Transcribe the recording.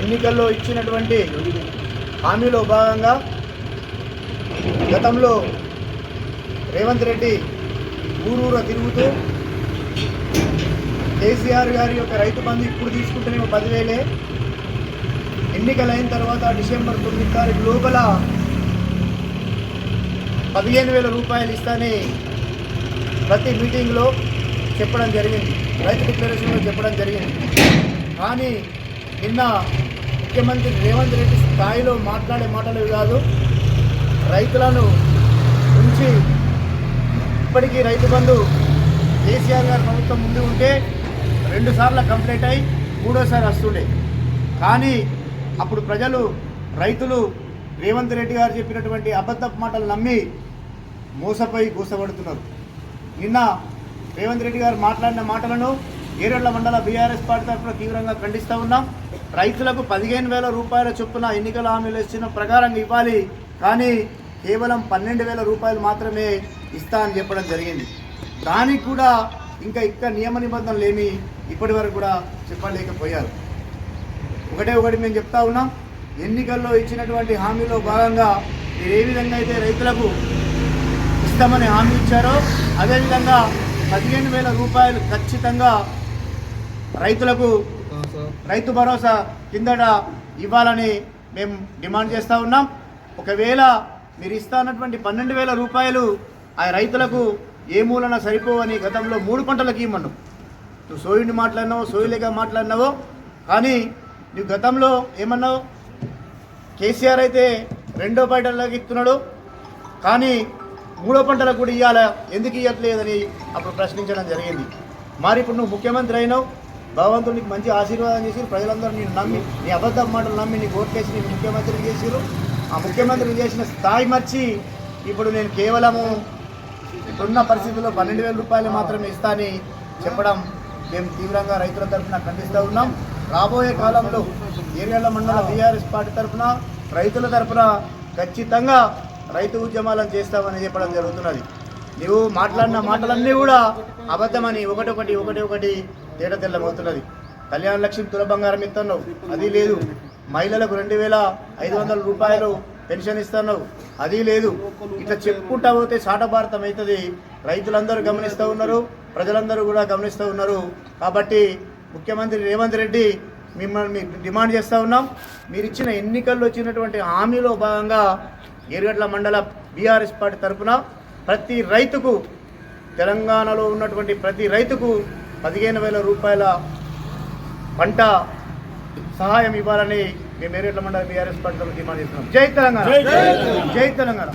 ఎన్నికల్లో ఇచ్చినటువంటి హామీలో భాగంగా గతంలో రేవంత్ రెడ్డి ఊరూర తిరుగుతూ కేసీఆర్ గారి యొక్క రైతు బంధు ఇప్పుడు తీసుకుంటేనేమో పదివేలే. ఎన్నికలైన తర్వాత డిసెంబర్ తొమ్మిది తారీఖు లోపల పదిహేను వేల రూపాయలు ఇస్తానని ప్రతి మీటింగ్లో చెప్పడం జరిగింది. రైతు డిక్లరేషన్లో చెప్పడం జరిగింది. కానీ నిన్న ముఖ్యమంత్రి రేవంత్ రెడ్డి స్థాయిలో మాట్లాడే మాటలు కాదు రైతులను ఉంచి ఇప్పటికీ రైతు బంధు కేసీఆర్ గారి ప్రభుత్వం ముందు ఉంటే రెండు సార్లు కంప్లీట్ అయి మూడోసారి వస్తుండే. కానీ అప్పుడు ప్రజలు రైతులు రేవంత్ రెడ్డి గారు చెప్పినటువంటి అబద్ధపు మాటలు నమ్మి మోసపోయి కూసబడుతున్నారు నిన్న రేవంత్ రెడ్డి గారు మాట్లాడిన మాటలను ఏరేళ్ళ మండల బీఆర్ఎస్ పార్టీ తరఫున తీవ్రంగా ఖండిస్తూ ఉన్నాం. రైతులకు పదిహేను వేల రూపాయల చొప్పున ఎన్నికల హామీలు ఇచ్చిన ప్రకారం ఇవ్వాలి. కానీ కేవలం పన్నెండు వేల రూపాయలు మాత్రమే ఇస్తా అని చెప్పడం జరిగింది. దానికి కూడా ఇంకా ఇక్కడ నియమ నిబంధనలు ఏమి ఇప్పటి వరకు కూడా చెప్పలేకపోయారు. ఒకటే ఒకటి మేము చెప్తా ఉన్నాం. ఎన్నికల్లో ఇచ్చినటువంటి హామీలో భాగంగా మీరు ఏ విధంగా అయితే రైతులకు ఇస్తామని హామీ ఇచ్చారో అదేవిధంగా పదిహేను వేల రూపాయలు ఖచ్చితంగా రైతులకు రైతు భరోసా కిందట ఇవ్వాలని మేము డిమాండ్ చేస్తూ ఉన్నాం. ఒకవేళ మీరు ఇస్తానటువంటి పన్నెండు వేల రూపాయలు ఆ రైతులకు ఏ మూలన సరిపోవని గతంలో మూడు పంటలకు ఇవ్వమన్నావు నువ్వు సోయుని మాట్లాడినావు సోయులేగా మాట్లాడినావో కానీ నువ్వు గతంలో ఏమన్నావు? కేసీఆర్ అయితే రెండో పంటలకు ఇస్తున్నాడు. కానీ మూడో పంటలకు కూడా ఇవ్వాలా ఎందుకు ఇవ్వట్లేదని అప్పుడు ప్రశ్నించడం జరిగింది. మరి ఇప్పుడు నువ్వు ముఖ్యమంత్రి అయినావు. భగవంతుడు నీకు మంచి ఆశీర్వాదం చేసి ప్రజలందరూ నేను నమ్మి నీ అబద్ధం మాటలు నమ్మి నీ ఓట్లేసి నేను ముఖ్యమంత్రి చేసిరు ఆ ముఖ్యమంత్రి చేసిన స్థాయి మర్చి ఇప్పుడు నేను కేవలము ఇప్పుడున్న పరిస్థితుల్లో పన్నెండు వేల రూపాయలు మాత్రమే ఇస్తా అని చెప్పడం మేము తీవ్రంగా రైతుల తరఫున ఖండిస్తూ ఉన్నాం. రాబోయే కాలంలో ఏరియాల మండల బీఆర్ఎస్ పార్టీ తరఫున రైతుల తరఫున ఖచ్చితంగా రైతు ఉద్యమాలను చేస్తామని చెప్పడం జరుగుతున్నది. నువ్వు మాట్లాడిన మాటలన్నీ కూడా అబద్ధమని ఒకటొకటి ఒకటి ఒకటి తేట తెల్లమవుతున్నది. కళ్యాణ లక్ష్మి తుల బంగారం ఇస్తున్నావు అది లేదు. మహిళలకు రెండు వేల ఐదు వందల రూపాయలు పెన్షన్ ఇస్తున్నావు. అది లేదు. ఇట్లా చెప్పుకుంటా పోతే శాటభారతం అవుతుంది. రైతులందరూ గమనిస్తూ ఉన్నారు. ప్రజలందరూ కూడా గమనిస్తూ ఉన్నారు. కాబట్టి ముఖ్యమంత్రి రేవంత్ రెడ్డి మిమ్మల్ని మీ డిమాండ్ చేస్తూ ఉన్నాం. మీరు ఇచ్చిన ఎన్నికల్లో వచ్చినటువంటి హామీలో భాగంగా ఎరుగడ్ల మండల బీఆర్ఎస్ పార్టీ తరఫున ప్రతి రైతుకు తెలంగాణలో ఉన్నటువంటి ప్రతి రైతుకు పదిహేను వేల రూపాయల పంట సహాయం ఇవ్వాలని మేము ఏరేట్ల మండల బీఆర్ఎస్ పార్టీ చేస్తున్నాం. జై తెలంగాణ. జై తెలంగాణ.